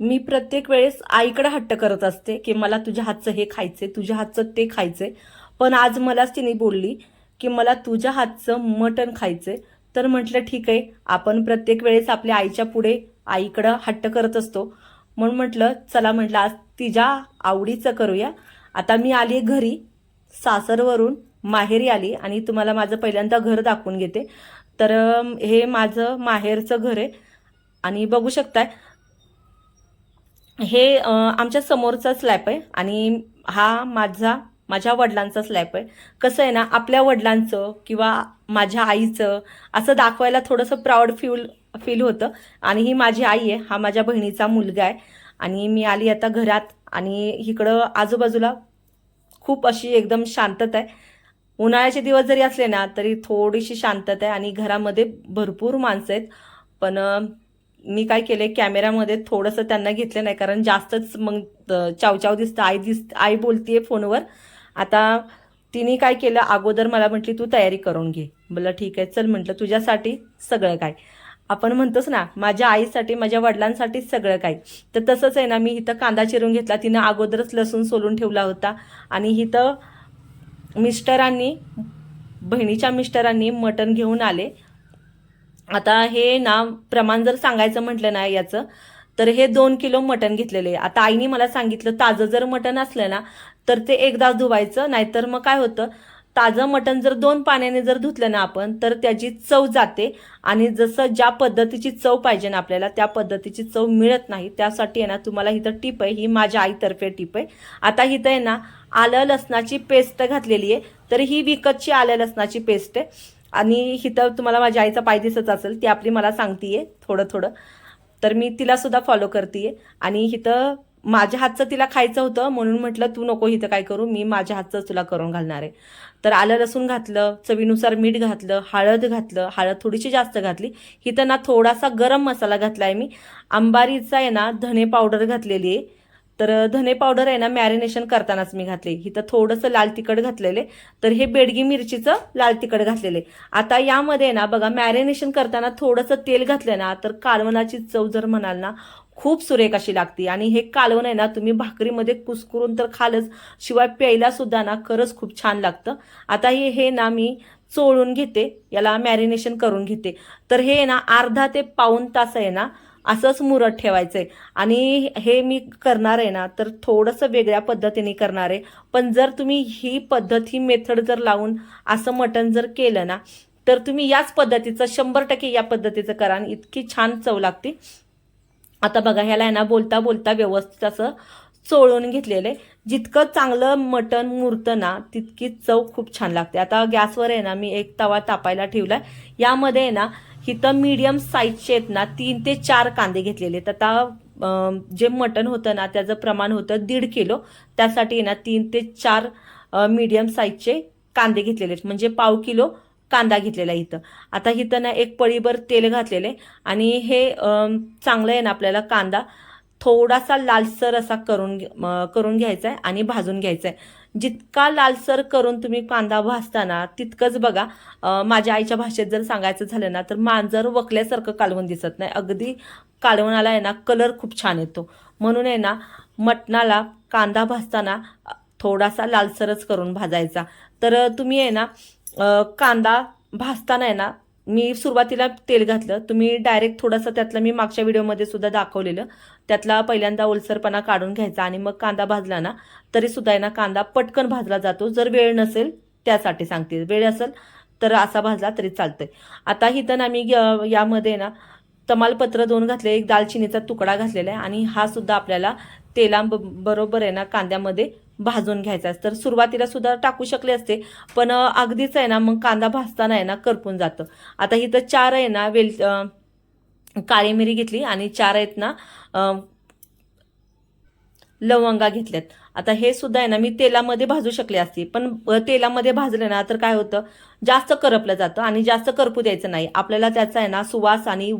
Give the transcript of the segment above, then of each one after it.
मी प्रत्येक वेळेस आईकडे हट्ट करत असते की मला तुझ्या हातचं हे खायचंय तुझ्या हातचं ते खायचंय. पण आज मलाच तिने बोलली की मला तुझ्या हातचं मटण खायचंय. तर म्हटलं ठीक आहे आपण प्रत्येक वेळेस आपल्या आईच्या पुढे आईकडं हट्ट करत असतो. म्हणून म्हटलं चला म्हटलं आज तिच्या आवडीचं करूया. आता मी आली घरी सासरवरून माहेरी आली आणि तुम्हाला माझं पहिल्यांदा घर दाखवून घेते. तर हे माझं माहेरचं घर आहे आणि बघू शकताय हे आमच्या समोरचा स्लॅब आहे आणि हा माझा माझ्या वडिलांचा स्लॅब आहे. कसं आहे ना आपल्या वडिलांचं किंवा माझ्या आईचं असं दाखवायला थोडंसं प्राऊड फील फील होतं. आणि ही माझी आई आहे हा माझ्या बहिणीचा मुलगा आहे. आणि मी आली आता घरात आणि इकडं आजूबाजूला खूप अशी एकदम शांतता आहे. उन्हाळ्याचे दिवस जरी असले ना तरी थोडीशी शांतता आहे आणि घरामध्ये भरपूर माणसं आहेत. पण मी काय केले कॅमेरामध्ये थोडंसं त्यांना घेतलं नाही कारण जास्तच मग चावचाव दिसतं आई दिस आई बोलतीये फोनवर. आता तिने काय केलं अगोदर मला म्हटली तू तयारी करून घे. बोला ठीक आहे चल म्हटलं तुझ्यासाठी सगळं काय. आपण म्हणतोच ना माझ्या आईसाठी माझ्या वडिलांसाठी सगळं काय. तर तसंच आहे ना मी इथं कांदा चिरून घेतला तिनं अगोदरच लसूण सोलून ठेवला होता. आणि इथं मिस्टरांनी बहिणीच्या मिस्टरांनी मटण घेऊन आले. आता हे ना प्रमाण जर सांगायचं म्हटलं ना याचं तर हे दोन किलो मटण घेतलेले. आहे. आता आईने मला सांगितलं ताजं जर मटण असलं ना तर ते एकदाच धुवायचं नाहीतर मग काय होतं ताजं मटण जर दोन पाण्याने जर धुतलं ना आपण तर त्याची चव जाते आणि जसं ज्या पद्धतीची चव पाहिजे ना आपल्याला त्या पद्धतीची चव मिळत नाही. त्यासाठी आहे ना तुम्हाला इथं टीप आहे ही माझ्या आईतर्फे टीप आहे. आता इथं आहे ना आलं लसणाची पेस्ट घातलेली आहे तर ही विकतची आलं लसणाची पेस्ट आहे. आणि इथं तुम्हाला माझ्या आईचा पाय दिसत असेल ती आपली मला सांगतीये थोडं थोडं. तर मी तिला सुद्धा फॉलो करते आणि इथं माझ्या हातचं तिला खायचं होतं म्हणून म्हटलं तू नको इथं काय करू मी माझ्या हातचं तुला करून घालणार आहे. तर आलं लसूण घातलं चवीनुसार मीठ घातलं हळद घातलं हळद थोडीशी जास्त घातली. इथं ना थोडासा गरम मसाला घातला आहे मी. अंबारीचा आहे ना धने पावडर घातलेली आहे. तर धने पावडर आहे ना मॅरिनेशन करतानाच मी घातले. इथं थोडंसं लाल तिखट घातलेले. तर हे बेडगी मिरचीचं लाल तिखट घातलेले. आता यामध्ये ना बघा मॅरिनेशन करताना थोडंसं तेल घातलं ना तर कालवणाची चव जर म्हणाल ना खूप सुरेख अशी लागते. आणि हे कालवण आहे ना तुम्ही भाकरीमध्ये कुसकुरून तर खालच शिवाय प्यायला सुद्धा ना खरंच खूप छान लागतं. आता हे हे ना मी चोळून घेते. याला मॅरिनेशन करून घेते. तर हे ना अर्धा ते पाऊण तास आहे ना असंच मुरत आहे आणि हे मी करणार आहे ना तर थोडंसं वेगळ्या पद्धतीने करणार आहे. पण जर तुम्ही ही पद्धत ही मेथड जर लावून असं मटण जर केलं ना तर तुम्ही याच पद्धतीचं शंभर टक्के या पद्धतीचं करा आणि इतकी छान चव लागते. आता बघा ह्याला आहे ना बोलता बोलता व्यवस्थित असं चोळून घेतलेलं आहे. जितकं चांगलं मटण मुरतं ना तितकी चव खूप छान लागते. आता गॅसवर आहे ना मी एक तवा तापायला ठेवला यामध्ये आहे ना इथं मीडियम साईजचे आहेत ना तीन ते चार कांदे घेतलेले आहेत. आता जे मटण होतं ना त्याचं प्रमाण होतं दीड किलो. त्यासाठी आहे ना तीन ते चार मीडियम साईजचे कांदे घेतलेले आहेत. म्हणजे पाव किलो कांदा घेतलेला इथं. आता इथं ना एक पळीभर तेल घातलेले आणि हे चांगलं आहे ना आपल्याला कांदा थोडासा लालसर असा करून घे- करून घ्यायचा आहे आणि भाजून घ्यायचा आहे जितका लालसर करून तुम्ही कांदा भाजताना तितकंच बघा माझ्या आईच्या भाषेत जर सांगायचं झालं ना तर मांजर वकल्यासारखं कालवण दिसत नाही. अगदी कालवणाला आहे ना कलर खूप छान येतो. म्हणून आहे ना मटणाला कांदा भाजताना थोडासा लालसरच करून भाजायचा. तर तुम्ही आहे ना कांदा भाजताना आहे ना मी सुरुवातीला तेल घातलं. तुम्ही डायरेक्ट थोडंसं त्यातलं मी मागच्या व्हिडिओमध्ये सुद्धा दाखवलेलं. त्यातला पहिल्यांदा ओलसरपणा काढून घ्यायचा आणि मग कांदा भाजला ना तरी सुद्धा आहे ना कांदा पटकन भाजला जातो. जर वेळ नसेल त्यासाठी सांगते. वेळ असेल तर असा भाजला तरी चालतंय. आता ही ना मी ग- यामध्ये ना तमालपत्र दोन घातले एक दालचिनीचा तुकडा घातलेला आहे आणि हा सुद्धा आपल्याला तेला बरोबर आहे ना कांद्यामध्ये भाजून घ्यायचा तर सुरुवातीला सुद्धा टाकू शकले असते पण अगदीच आहे ना मग कांदा भाजताना आहे ना करपून जातं. आता इथं चार आहे ना वेल काळी मिरी घेतली आणि चार आहेत ना लवंगा घेतल्यात. आता हे सुद्धा आहे ना मी तेलामध्ये भाजू शकले असते पण तेलामध्ये भाजले ना तर काय होतं जास्त करपलं जातं आणि जास्त करपू द्यायचं नाही. आपल्याला त्याचा आहे ना सुवास आणि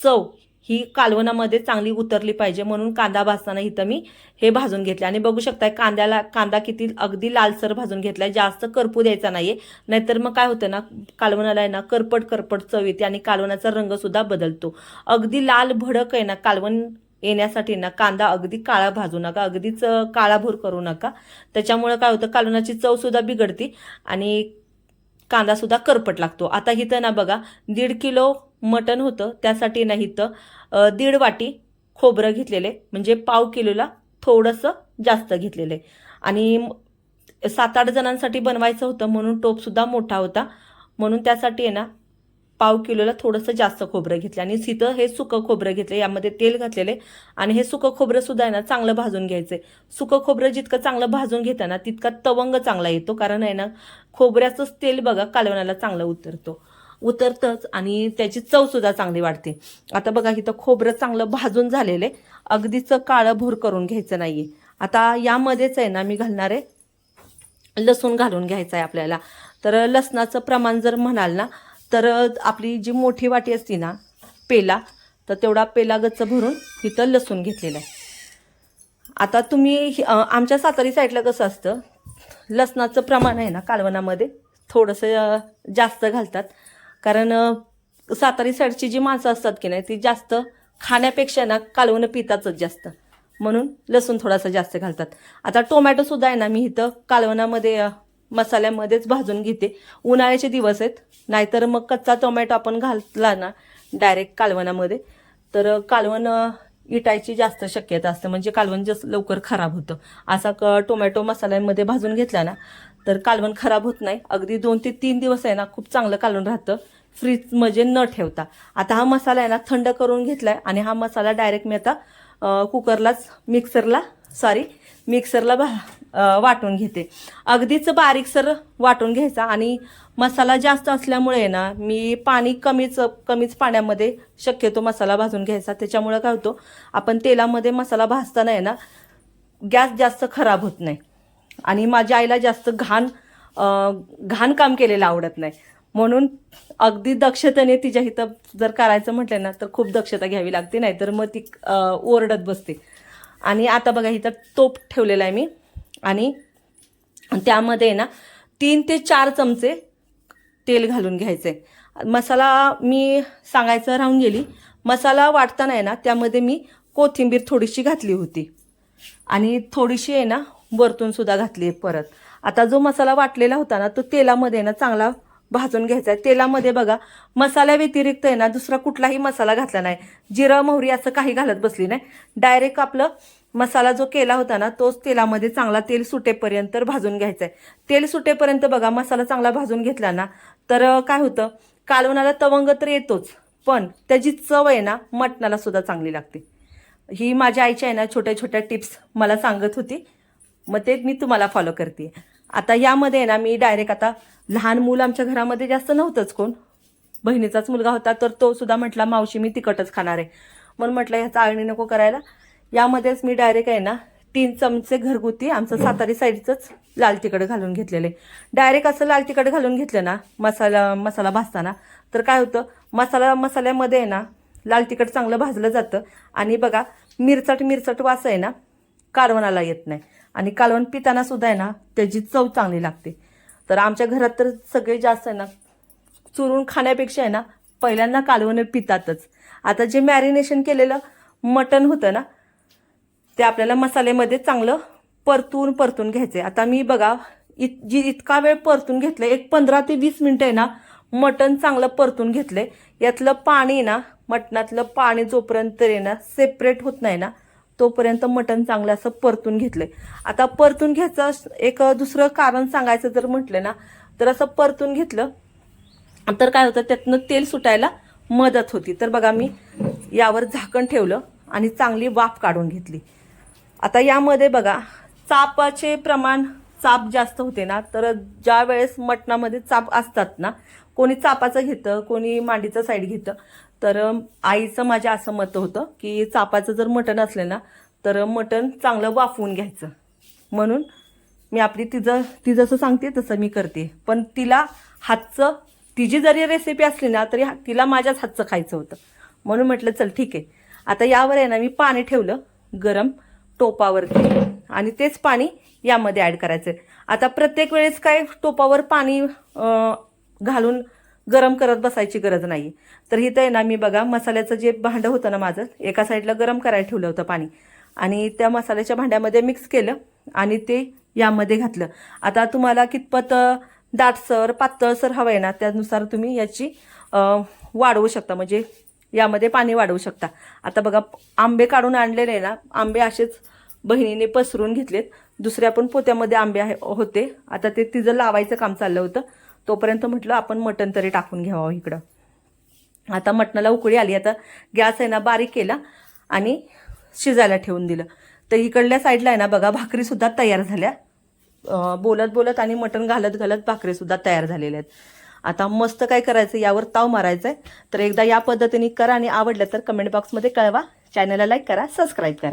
चव ही कालवणामध्ये चांगली उतरली पाहिजे म्हणून कांदा भाजताना इथं मी हे भाजून घेतले. आणि बघू शकताय कांद्याला कांदा किती अगदी लालसर भाजून घेतलाय. जास्त करपू द्यायचा नाहीये. नाहीतर मग काय होतं ना कालवणाला आहे ना करपट करपट चव येते आणि कालवणाचा रंग सुद्धा बदलतो. अगदी लाल भडक आहे ना कालवण येण्यासाठी ना कांदा अगदी काळा भाजू नका. अगदीच काळाभूर करू नका. त्याच्यामुळे काय होतं कालवणाची चवसुद्धा बिघडती आणि कांदासुद्धा करपट लागतो. आता इथं ना बघा दीड किलो मटण होतं त्यासाठी ना इथं दीड वाटी खोबरं घेतलेले म्हणजे पाव किलोला थोडंसं जास्त घेतलेलं. आहे आणि सात आठ जणांसाठी बनवायचं होतं म्हणून टोपसुद्धा मोठा होता. म्हणून त्यासाठी आहे ना पाव किलोला थोडंसं जास्त खोबरं घेतलं. आणि तिथं हे सुकं खोबरं घेतलं यामध्ये तेल घातलेले. आणि हे सुकं खोबरं सुद्धा आहे ना चांगलं भाजून घ्यायचंय सुकं खोबरं जितकं चांगलं भाजून घेताना तितका तवंग चांगला येतो. कारण आहे ना खोबऱ्याचंच तेल बघा कालवणाला चांगलं उतरतो. उतरतंच आणि त्याची चव सुद्धा चांगली वाढते. आता बघा इथं खोबरं चांगलं भाजून झालेलं आहे. अगदीच काळं भूर करून घ्यायचं नाहीये. आता यामध्येच आहे ना मी घालणार आहे. लसूण घालून घ्यायचं आहे आपल्याला. तर लसणाचं प्रमाण जर म्हणाल ना तर आपली जी मोठी वाटी असती ना पेला तर तेवढा पेला गच्च भरून तिथं लसूण घेतलेलं आहे. आता तुम्ही आमच्या सातारी साईडला कसं असतं लसणाचं प्रमाण आहे ना कालवणामध्ये थोडंसं जास्त घालतात. कारण सातारी साईडची जी माणसं असतात की नाही ती जास्त खाण्यापेक्षा ना कालवणं पितातच जास्त. म्हणून लसूण थोडासा जास्त घालतात. आता टोमॅटो सुद्धा आहे ना मी इथं कालवणामध्ये मसाल्यामध्येच भाजून घेते. उन्हाळ्याचे दिवस आहेत. नाहीतर मग कच्चा टोमॅटो आपण घातला ना डायरेक्ट कालवणामध्ये तर कालवण इटायची जास्त शक्यता असते. म्हणजे कालवण जास्त लवकर खराब होतं. असा क टोमॅटो मसाल्यामध्ये भाजून घेतला ना तर कालवण खराब होत नाही. अगदी दोन ते तीन दिवस आहे ना खूप चांगलं कालवण राहतं. फ्रीज म्हणजे न ठेवता. आता हा मसाला आहे ना थंड करून घेतलाय आणि हा मसाला डायरेक्ट मी आता कुकरलाच मिक्सरला सॉरी मिक्सरला भा वाटून घेते. अगदीच बारीकसर वाटून घ्यायचा आणि मसाला जास्त असल्यामुळे ना मी पाणी कमीच कमीच पाण्यामध्ये शक्यतो मसाला भाजून घ्यायचा. त्याच्यामुळे काय होतो आपण तेलामध्ये मसाला भाजताना आहे ना गॅस जास्त खराब होत नाही. आणि माझ्या आईला जास्त घाण घाण काम केलेलं आवडत नाही. म्हणून अगदी दक्षतेने तिच्या इथं जर करायचं म्हटलं ना तर खूप दक्षता घ्यावी लागते नाही तर मग ती ओरडत बसते. आणि आता बघा हिथं तोप ठेवलेला आहे मी. आणि त्यामध्ये ना तीन ते चार चमचे तेल घालून घ्यायचे. मसाला मी सांगायचं राहून गेली. मसाला वाटताना आहे ना त्यामध्ये मी कोथिंबीर थोडीशी घातली होती. आणि थोडीशी आहे ना वरतून सुद्धा घातली आहे परत. आता जो मसाला वाटलेला होता ना तो तेलामध्ये ना चांगला भाजून घ्यायचा आहे. तेलामध्ये बघा मसाल्या व्यतिरिक्त आहे ना दुसरा कुठलाही मसाला घातला नाही. जिरं मोहरी असं काही घालत बसली नाही. डायरेक्ट आपलं मसाला जो केला होता ना तोच तेलामध्ये चांगला तेल सुटेपर्यंत भाजून घ्यायचा आहे. तेल सुटेपर्यंत बघा मसाला चांगला भाजून घेतला ना तर काय होतं? कालवणाला तवंग तर येतोच पण त्याची चव आहे ना मटणाला सुद्धा चांगली लागते. ही माझ्या आईच्या आहे ना छोट्या छोट्या टिप्स मला सांगत होती. मग ते मी तुम्हाला फॉलो करते. आता यामध्ये आहे ना मी डायरेक्ट आता लहान मूल आमच्या घरामध्ये जास्त नव्हतंच कोण. बहिणीचाच मुलगा होता तर तो सुद्धा म्हटला मावशी मी तिखटच खाणार आहे. म्हणून म्हटलं ह्याचा आळणी नको करायला. यामध्येच मी डायरेक्ट आहे ना तीन चमचे घरगुती आमचं सातारी साईडचंच लाल तिखट घालून घेतलेले डायरेक्ट असं लाल तिखट घालून घेतलं ना मसाला मसाला भाजताना तर काय होतं मसाला मसाल्यामध्ये आहे ना लाल तिखट चांगलं भाजलं जातं. आणि बघा मिरचट मिरचट वास आहे ना कारवणाला येत नाही. आणि कालवण पिताना सुद्धा आहे ना त्याची चव चांगली लागते. तर आमच्या घरात तर सगळे जास्त आहे ना चुरून खाण्यापेक्षा आहे ना पहिल्यांदा कालवण पितातच. आता जे मॅरिनेशन केलेलं मटण होतं ना ते आपल्याला मसाल्यामध्ये चांगलं परतून परतून घ्यायचं आहे आता मी बघा इत जी इतका वेळ परतून घेतलं एक पंधरा ते वीस मिनटं आहे ना मटण चांगलं परतून घेतलंय. यातलं पाणी ना मटणातलं पाणी जोपर्यंत आहे ना सेपरेट होत नाही ना तोपर्यंत मटण चांगलं असं परतून घेतलंय. आता परतून घ्यायचं एक दुसरं कारण सांगायचं जर म्हटलं ना तर असं परतून घेतलं तर काय होतं त्यातनं तेल सुटायला मदत होती. तर बघा मी यावर झाकण ठेवलं आणि चांगली वाफ काढून घेतली. आता यामध्ये बघा चापाचे प्रमाण चाप जास्त होते ना तर ज्या वेळेस मटणामध्ये चाप असतात ना कोणी चापाचं घेतं कोणी मांडीचं साईड घेतं. तर आईचं माझ्या असं मत होतं की चापाचं जर मटण असलं ना तर मटण चांगलं वाफवून घ्यायचं. म्हणून मी आपली तिचं ती जसं सांगते तसं मी करते. पण तिला हातचं तिची जरी रेसिपी असली ना तरी हा- तिला माझ्याच हातचं खायचं होतं. म्हणून म्हटलं चल ठीक आहे. आता यावर आहे ना मी पाणी ठेवलं गरम टोपावरती आणि तेच पाणी यामध्ये ॲड करायचं आता प्रत्येक वेळेस काय टोपावर पाणी घालून गरम करत बसायची गरज नाही. तर इथं आहे ना मी बघा मसाल्याचं जे भांडं होतं ना माझं एका साईडला गरम करायला ठेवलं होतं पाणी. आणि त्या मसाल्याच्या भांड्यामध्ये मिक्स केलं आणि ते यामध्ये घातलं. आता तुम्हाला कितपत दाटसर पातळसर हवं आहे ना त्यानुसार तुम्ही याची वाढवू शकता. म्हणजे यामध्ये पाणी वाढवू शकता. आता बघा आंबे काढून आणलेले ना आंबे असेच बहिणीने पसरून घेतलेत. दुसऱ्या पण पोत्यामध्ये आंबे आहे होते. आता ते तिचं लावायचं काम चाललं होतं. तोपर्यंत म्हटलं आपण मटण तरी टाकून घ्यावं इकडं. आता मटणाला उकळी आली आता गॅस आहे ना बारीक केला आणि शिजायला ठेवून दिलं. तर इकडल्या साईडला आहे ना बघा भाकरीसुद्धा तयार झाल्या. बोलत बोलत आणि मटण घालत घालत भाकरीसुद्धा तयार झालेल्या आहेत. आता मस्त काय करायचं यावर ताव मारायचा आहे तर एकदा या पद्धतीने करा आणि आवडलं तर कमेंट बॉक्समध्ये कळवा. चॅनलला लाईक करा सबस्क्राईब करा.